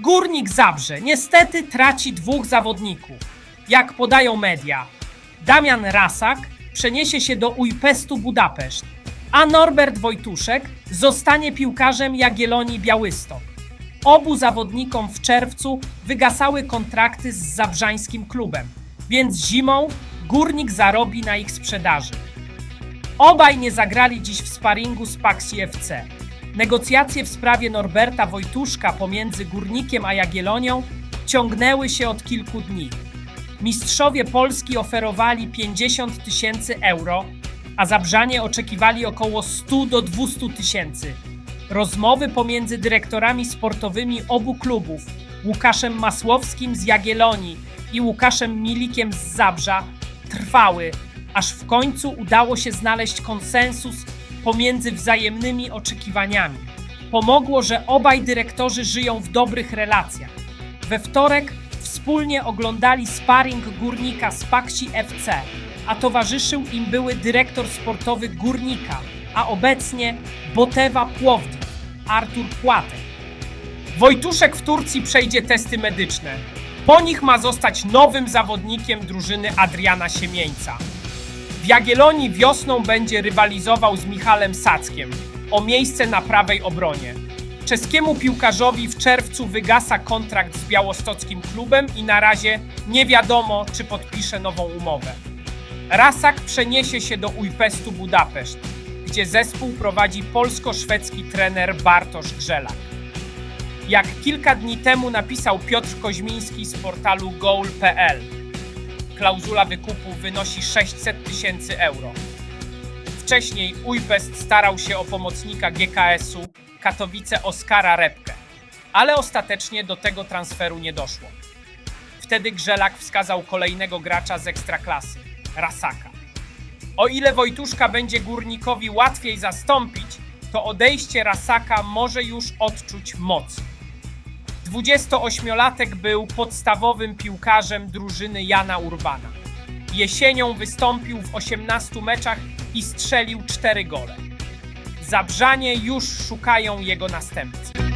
Górnik Zabrze niestety traci dwóch zawodników. Jak podają media, Damian Rasak przeniesie się do Ujpestu Budapeszt, a Norbert Wojtuszek zostanie piłkarzem Jagiellonii Białystok. Obu zawodnikom w czerwcu wygasały kontrakty z zabrzańskim klubem, więc zimą Górnik zarobi na ich sprzedaży. Obaj nie zagrali dziś w sparingu z Paxi FC. Negocjacje w sprawie Norberta Wojtuszka pomiędzy Górnikiem a Jagiellonią ciągnęły się od kilku dni. Mistrzowie Polski oferowali 50 tysięcy euro, a Zabrzanie oczekiwali około 100 do 200 tysięcy. Rozmowy pomiędzy dyrektorami sportowymi obu klubów, Łukaszem Masłowskim z Jagiellonii i Łukaszem Milikiem z Zabrza, trwały, aż w końcu udało się znaleźć konsensus pomiędzy wzajemnymi oczekiwaniami. Pomogło, że obaj dyrektorzy żyją w dobrych relacjach. We wtorek wspólnie oglądali sparring górnika z Paksi FC, a towarzyszył im były dyrektor sportowy górnika, a obecnie Botewa Płowdiw, Artur Płatek. Wojtuszek w Turcji przejdzie testy medyczne. Po nich ma zostać nowym zawodnikiem drużyny Adriana Siemieńca. W Jagiellonii wiosną będzie rywalizował z Michalem Sackiem o miejsce na prawej obronie. Czeskiemu piłkarzowi w czerwcu wygasa kontrakt z białostockim klubem i na razie nie wiadomo, czy podpisze nową umowę. Rasak przeniesie się do Ujpestu Budapeszt, gdzie zespół prowadzi polsko-szwedzki trener Bartosz Grzelak. Jak kilka dni temu napisał Piotr Koźmiński z portalu goal.pl, klauzula wykupu wynosi 600 tysięcy euro. Wcześniej Ujpest starał się o pomocnika GKS-u Katowice Oskara Repkę, ale ostatecznie do tego transferu nie doszło. Wtedy Grzelak wskazał kolejnego gracza z ekstraklasy, Rasaka. O ile Wojtuszka będzie górnikowi łatwiej zastąpić, to odejście Rasaka może już odczuć moc. 28-latek był podstawowym piłkarzem drużyny Jana Urbana. Jesienią wystąpił w 18 meczach i strzelił 4 gole. Zabrzanie już szukają jego następcy.